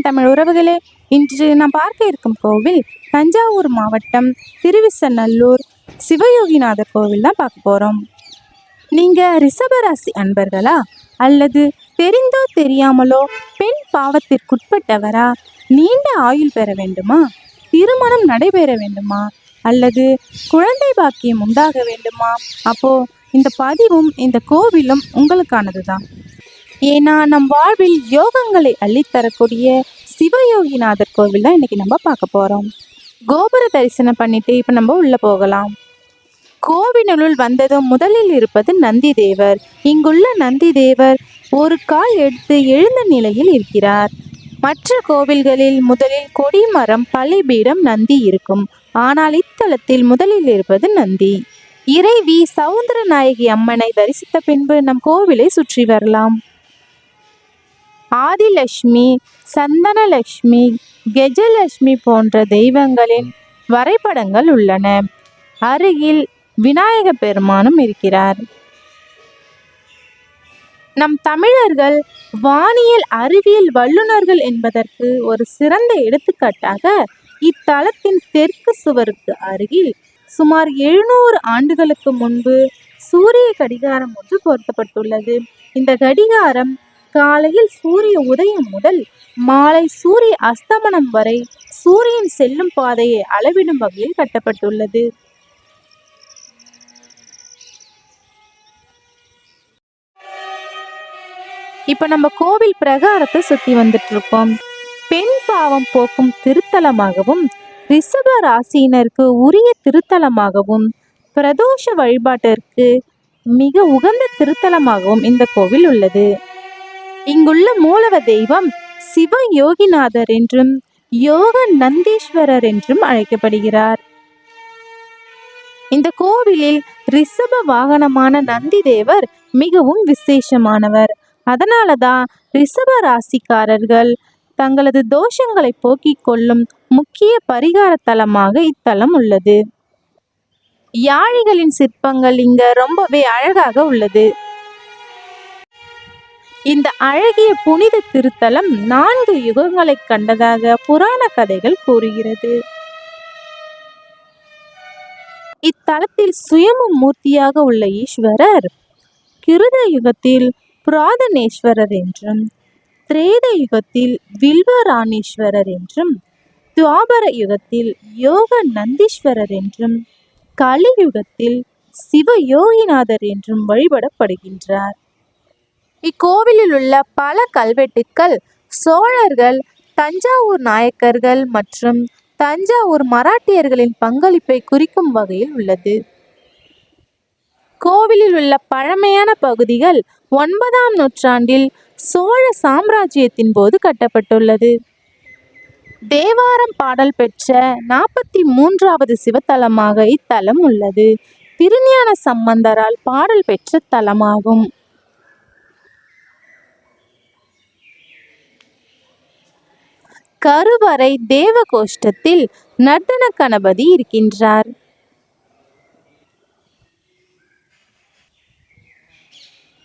என் தமிழ் உறவுகளே இன்று நாம் பார்க்க இருக்கும் கோவில் தஞ்சாவூர் மாவட்டம் திருவிசநல்லூர் சிவயோகிநாதர் கோவில் தான் பார்க்க போகிறோம் நீங்கள் ரிஷபராசி அன்பர்களா அல்லது தெரிந்தோ தெரியாமலோ பெண் பாவத்திற்குட்பட்டவரா நீண்ட ஆயுள் பெற வேண்டுமா? திருமணம் நடைபெற வேண்டுமா? அல்லது குழந்தை பாக்கியம் உண்டாக வேண்டுமா? அப்போ இந்த பதிவும் இந்த கோவிலும் உங்களுக்கானது தான் ஏன்னா நம் வாழ்வில் யோகங்களை அள்ளித்தரக்கூடிய சிவயோகிநாதர் கோவில் தான் இன்னைக்கு நம்ம பார்க்க போகிறோம் கோபுர தரிசனம் பண்ணிட்டு இப்போ நம்ம உள்ளே போகலாம். கோவிலுள் வந்ததும் முதலில் இருப்பது நந்தி தேவர் இங்குள்ள நந்தி தேவர் ஒரு கால் எடுத்து எழுந்த நிலையில் இருக்கிறார். மற்ற கோவில்களில் முதலில் கொடிமரம் பலிபீடம் நந்தி இருக்கும். ஆனால் இத்தலத்தில் முதலில் இருப்பது நந்தி. இறைவி சவுந்தரநாயகி அம்மனை தரிசித்த பின்பு நம் கோவிலை சுற்றி வரலாம். ஆதிலட்சுமி சந்தனலட்சுமி கெஜலட்சுமி போன்ற தெய்வங்களின் வரைபடங்கள் உள்ளன. அருகில் விநாயக பெருமானும் இருக்கிறார். நம் தமிழர்கள் வானியல் அறிவியல் வல்லுநர்கள் என்பதற்கு ஒரு சிறந்த எடுத்துக்காட்டாக இத்தலத்தின் தெற்கு சுவருக்கு அருகில் சுமார் எழுநூறு ஆண்டுகளுக்கு முன்பு சூரிய கடிகாரம் ஒன்று பொருத்தப்பட்டுள்ளது. இந்த கடிகாரம் காலையில் சூரிய உதயம் முதல் மாலை சூரிய அஸ்தமனம் வரை சூரியன் செல்லும் பாதையை அளவிடும் வகையில் கட்டப்பட்டுள்ளது. இப்ப நம்ம கோவில் பிரகாரத்தை சுத்தி வந்துட்டு இருக்கோம் பெண் பாவம் போக்கும் திருத்தலமாகவும் ரிஷப ராசியினருக்கு உரிய திருத்தலமாகவும் பிரதோஷ வழிபாட்டிற்கு மிக உகந்த திருத்தலமாகவும் இந்த கோவில் உள்ளது. இங்குள்ள மூலவ தெய்வம் சிவ யோகிநாதர் என்றும் யோக நந்தீஸ்வரர் என்றும் அழைக்கப்படுகிறார். இந்த கோவிலில் ரிஷப வாகனமான நந்தி தேவர் மிகவும் விசேஷமானவர். அதனால தான் ரிஷப ராசிக்காரர்கள் தங்களது தோஷங்களை போக்கிக் கொள்ளும் முக்கிய பரிகார தலமாக இத்தலம் உள்ளது. யாழிகளின் சிற்பங்கள் இங்க ரொம்பவே அழகாக உள்ளது. இந்த அழகிய புனித திருத்தலம் நான்கு யுகங்களை கண்டதாக புராண கதைகள் கூறுகிறது. இத்தலத்தில் சுயமு மூர்த்தியாக உள்ள ஈஸ்வரர் கிருத யுகத்தில் புராதனேஸ்வரர் என்றும் திரேத யுகத்தில் வில்வராணேஸ்வரர் என்றும் துவாபர யுகத்தில் யோக நந்தீஸ்வரர் என்றும் கலியுகத்தில் சிவ யோகிநாதர் என்றும் வழிபடப்படுகின்றார். இக்கோவிலில் உள்ள பல கல்வெட்டுக்கள் சோழர்கள் தஞ்சாவூர் நாயக்கர்கள் மற்றும் தஞ்சாவூர் மராட்டியர்களின் பங்களிப்பை குறிக்கும் வகையில் உள்ளது. கோவிலில் உள்ள பழமையான பகுதிகள் ஒன்பதாம் நூற்றாண்டில் சோழ சாம்ராஜ்யத்தின் போது கட்டப்பட்டுள்ளது. தேவாரம் பாடல் பெற்ற நாற்பத்தி மூன்றாவது சிவத்தலமாக இத்தலம் உள்ளது. திருஞான சம்பந்தரால் பாடல் பெற்ற தலமாகும். கருவறை தேவகோஷ்டத்தில் நர்த்தன கணபதி இருக்கின்றார்.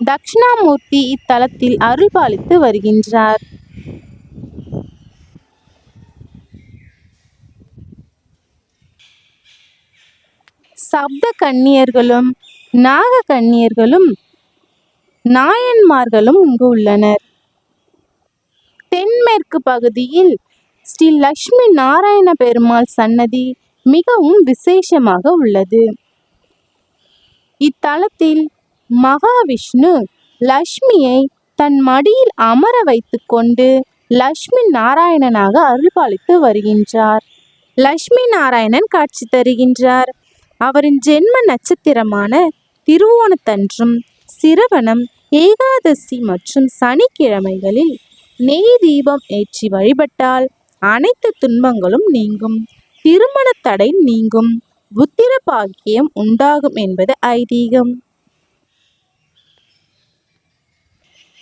தக்ஷணாமூர்த்தி இத்தலத்தில் அருள்பாலித்து வருகின்றார். சப்த கன்னியர்களும் நாக கன்னியர்களும் நாயன்மார்களும் இங்கு உள்ளனர். தென்மேற்கு பகுதியில் ஸ்ரீ லக்ஷ்மி நாராயண பெருமாள் சன்னதி மிகவும் விசேஷமாக உள்ளது. இத்தலத்தில் மகாவிஷ்ணு லக்ஷ்மியை தன் மடியில் அமர வைத்துக்கொண்டு லக்ஷ்மி நாராயணனாக அருள்பாலித்து வருகின்றார். லக்ஷ்மி நாராயணன் காட்சி தருகின்றார். அவரின் ஜென்ம நட்சத்திரமான திருவோணத்தன்றும் சிரவணம் ஏகாதசி மற்றும் சனிக்கிழமைகளில் நெய் தீபம் ஏற்றி வழிபட்டால் அனைத்து துன்பங்களும் நீங்கும். திருமண தடை நீங்கும். புத்திர பாக்கியம் உண்டாகும் என்பது ஐதீகம்.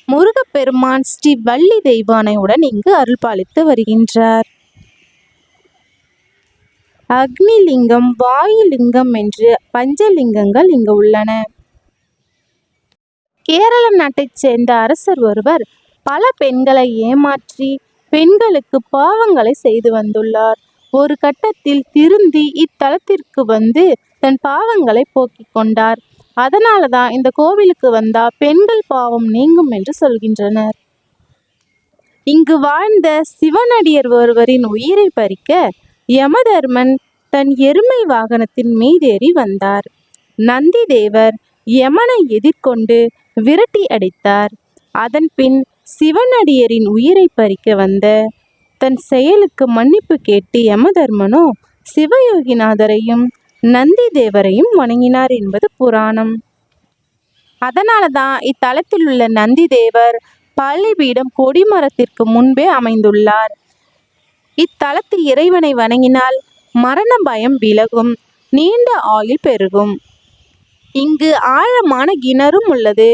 முருகப்பெருமான் ஸ்ரீ வள்ளி தெய்வானையுடன் இங்கு அருள்பாலித்து வருகின்றார். அக்னிலிங்கம் வாயுலிங்கம் என்று பஞ்சலிங்கங்கள் இங்கு உள்ளன. கேரள நாட்டைச் சேர்ந்த அரசர் ஒருவர் பல பெண்களை ஏமாற்றி பெண்களுக்கு பாவங்களை செய்து வந்துள்ளார். ஒரு கட்டத்தில் திருந்தி இத்தலத்திற்கு வந்து தன் பாவங்களை போக்கிக் கொண்டார். அதனால தான் இந்த கோவிலுக்கு வந்தா பெண்கள் பாவம் நீங்கும் என்று சொல்கின்றனர். இங்கு வாழ்ந்த சிவனடியர் ஒருவரின் உயிரை பறிக்க யமதர்மன் தன் எருமை வாகனத்தின் மீதேறி வந்தார். நந்தி தேவர் யமனை எதிர்கொண்டு விரட்டி அடித்தார். அதன் பின் சிவனடியரின் உயிரை பறிக்க வந்த தன் செயலுக்கு மன்னிப்பு கேட்டு யமதர்மனோ சிவயோகிநாதரையும் நந்தி தேவரையும் வணங்கினார் என்பது புராணம். அதனால தான் இத்தலத்தில் உள்ள நந்தி தேவர் பள்ளிபீடம் கொடிமரத்திற்கு முன்பே அமைந்துள்ளார். இத்தலத்தில் இறைவனை வணங்கினால் மரண பயம் விலகும் நீண்ட ஆயுள் பெருகும். இங்கு ஆழமான கிணறும் உள்ளது.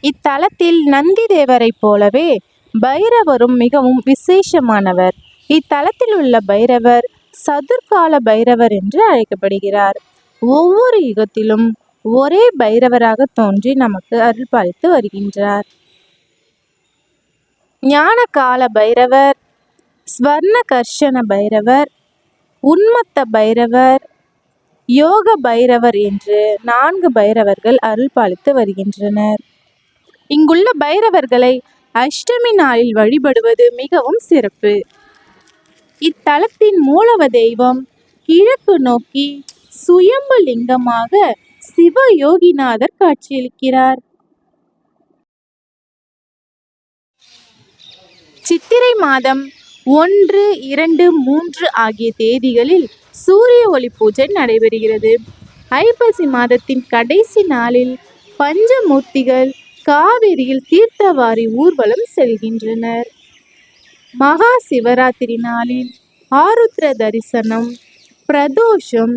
இத்தலத்தில் நந்தி தேவரைப் போலவே பைரவரும் மிகவும் விசேஷமானவர். இத்தலத்தில் உள்ள பைரவர் சதுர்கால பைரவர் என்று அழைக்கப்படுகிறார். ஒவ்வொரு யுகத்திலும் ஒரே பைரவராக தோன்றி நமக்கு அருள் பாலித்து வருகின்றார். ஞான கால பைரவர் ஸ்வர்ண கர்ஷன பைரவர் உன்மத்த பைரவர் யோக பைரவர் என்று நான்கு பைரவர்கள் அருள் பாலித்து வருகின்றனர். இங்குள்ள பைரவர்களை அஷ்டமி நாளில் வழிபடுவது மிகவும் சிறப்பு. இத்தலத்தின் மூலவ தெய்வம் கிழக்கு நோக்கி சுயம்பு லிங்கமாக சிவ யோகிநாதர் காட்சியளிக்கிறார். சித்திரை மாதம் ஒன்று இரண்டு மூன்று ஆகிய தேதிகளில் சூரிய ஒளி பூஜை நடைபெறுகிறது. ஐப்பசி மாதத்தின் கடைசி நாளில் பஞ்சமூர்த்திகள் காவிரியில் தீர்த்தவாரி ஊர்வலம் செல்கின்றனர். மகா சிவராத்திரி நாளில் ஆருத்ர தரிசனம் பிரதோஷம்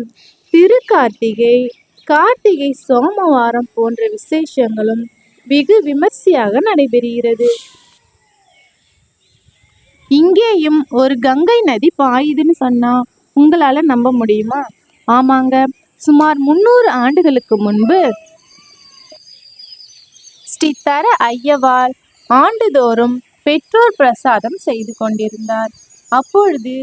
திருக்கார்த்திகை கார்த்திகை சோமவாரம் போன்ற விசேஷங்களும் வெகு விமர்சையாக நடைபெறுகிறது. இங்கேயும் ஒரு கங்கை நதி பாயுதுன்னு சொன்னா உங்களால நம்ப முடியுமா? ஆமாங்க. சுமார் முன்னூறு ஆண்டுகளுக்கு முன்பு ஸ்ரீ தர ஐயவாள் ஆண்டுதோறும் பெற்றோர் பிரசாதம் செய்து கொண்டிருந்தார். அப்பொழுது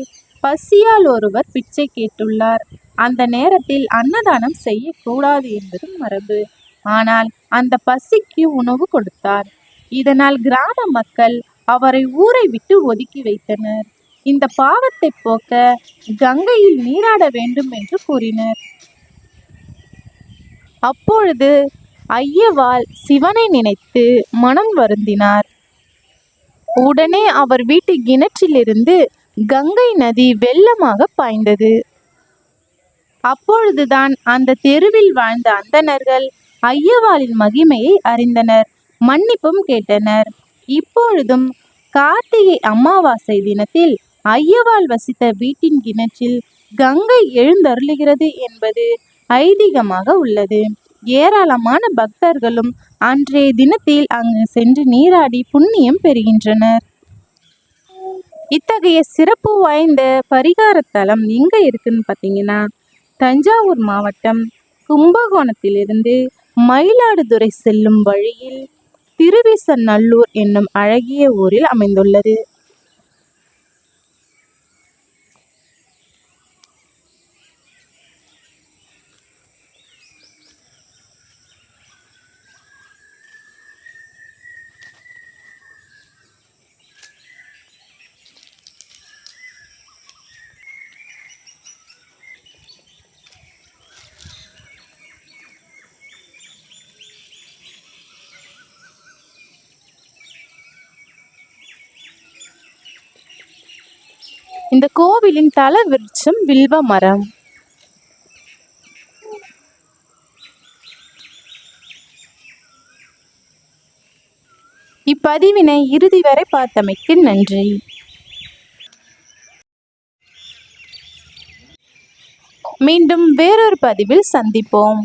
பசியால் ஒருவர் பிச்சை கேட்டுள்ளார். அந்த நேரத்தில் அன்னதானம் செய்யக்கூடாது என்பது மரபு. ஆனால் அந்த பசிக்கு உணவு கொடுத்தார். இதனால் கிராம மக்கள் அவரை ஊரை விட்டு ஒதுக்கி வைத்தனர். இந்த பாவத்தை போக்க கங்கையில் நீராட வேண்டும் என்று கூறினர். அப்பொழுது ஐயவாள் சிவனை நினைத்து மனம் வருந்தினார். உடனே அவர் வீட்டு கிணற்றிலிருந்து கங்கை நதி வெள்ளமாக பாய்ந்தது. அப்பொழுதுதான் அந்த தெருவில் வாழ்ந்த அந்தணர்கள் ஐயவாளின் மகிமையை அறிந்தனர். மன்னிப்பும் கேட்டனர். இப்பொழுதும் கார்த்திகை அமாவாசை தினத்தில் ஐயவாள் வசித்த வீட்டின் கிணற்றில் கங்கை எழுந்தருளுகிறது என்பது ஐதீகமாக உள்ளது. ஏராளமான பக்தர்களும் அன்றைய தினத்தில் அங்கு சென்று நீராடி புண்ணியம் பெறுகின்றனர். இத்தகைய சிறப்பு வாய்ந்த பரிகார தலம் எங்க இருக்குன்னு பார்த்தீங்கன்னா தஞ்சாவூர் மாவட்டம் கும்பகோணத்திலிருந்து மயிலாடுதுறை செல்லும் வழியில் திருவிசநல்லூர் என்னும் அழகிய ஊரில் அமைந்துள்ளது. இந்த கோவிலின் தல விருட்சம் வில்வ மரம். இப்பதிவினை இறுதி வரை பார்த்தமைக்கு நன்றி. மீண்டும் வேறொரு பதிவில் சந்திப்போம்.